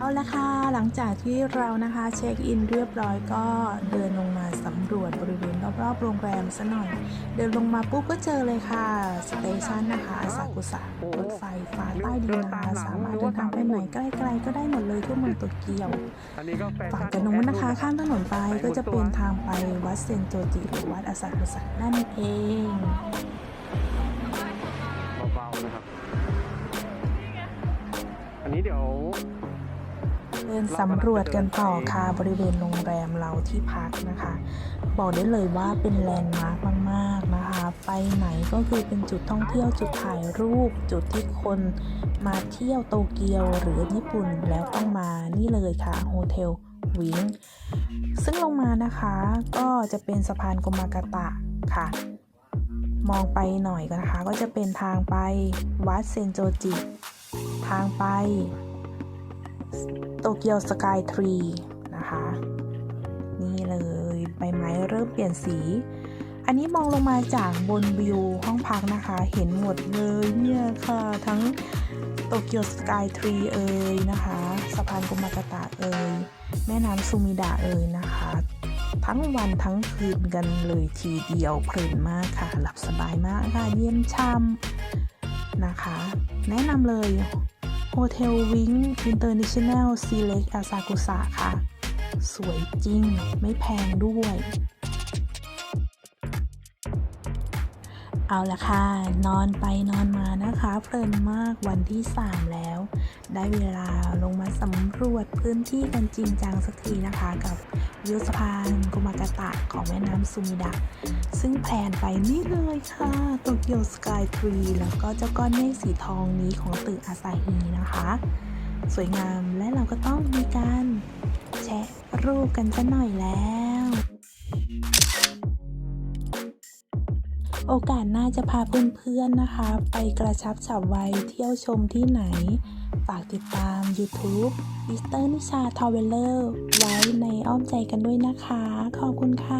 เอาละค่ะ หลังจากที่เรานะคะเช็คอินเรียบร้อยก็เดินลงมาสำรวจบริเวณรอบๆโรงแรมซะหน่อย เดินลงมาปุ๊บก็เจอเลยค่ะ สเตชันนะคะอาซากุสะรถไฟฟ้าใต้ดินนะคะสามารถเดินทางไปไหนใกล้ๆก็ได้หมดเลยทั่วเมืองโตเกียวฝั่งกระนู้นนะคะ ข้ามถนนไปก็จะเป็นทางไปวัดเซนโจจิหรือวัดอาซากุสะนั่นเองเบาๆนะครับ อันนี้เดี๋ยว เดินสำรวจกันต่อค่ะบริเวณโรงแรมเราที่พักนะคะ บอกได้เลยว่าเป็นแลนด์มาร์คมากๆนะคะ ไปไหนก็คือเป็นจุดท่องเที่ยวจุดถ่ายรูป จุดที่คนมาเที่ยวโตเกียวหรือญี่ปุ่นแล้วต้องมานี่เลยค่ะโฮเทลวิงซึ่งลงมานะคะก็จะเป็นสะพานโกมากาตะค่ะ มองไปหน่อยก็นะคะ ก็จะเป็นทางไปวัดเซนโจจิ ทางไป โตเกียวสกายทรีนะคะ นี่เลยใบไม้เริ่มเปลี่ยนสี อันนี้มองลงมาจากบนวิวห้องพักนะคะ เห็นหมดเลยเนี่ยค่ะทั้งโตเกียวสกายทรีเอ่ยนะคะสะพานกุมากาตะเอ่ยแม่น้ำซูมิดะเอ่ยนะคะ ทั้งวันทั้งคืนกันเลยทีเดียวเพลินมากค่ะ หลับสบายมากค่ะเยี่ยมช่ำนะคะ แนะนำเลย โฮเทลวิงอินเตอร์เนชั่นแนลซีเล็กอาซากุสะค่ะ สวยจริง ไม่แพงด้วย เอาละค่ะ นอนไปนอนมานะคะ เพลินมากวันที่ 3 แล้ว ได้เวลาลงมาสำรวจพื้นที่กันจริงจังสักทีนะคะกับ วิวสะพานกุมากาตะของแม่น้ำซูมิดะ ซึ่งแพลนไปนี่เลยค่ะโตเกียวสกายทรีแล้วก็เจ้าก้อนเมฆสีทองนี้ของตึกอาซาฮีนะคะ สวยงามและเราก็ต้องมีการแชะรูปกันสักหน่อยแล้วโอกาสหน้าจะพาเพื่อนๆนะคะ ไปกระชับฉับไวเที่ยวชมที่ไหน ฝากติดตาม YouTube อิสเตอร์นิชาทาวเวลเลอร์ไว้ในอ้อมใจกันด้วยนะคะ ขอบคุณค่ะ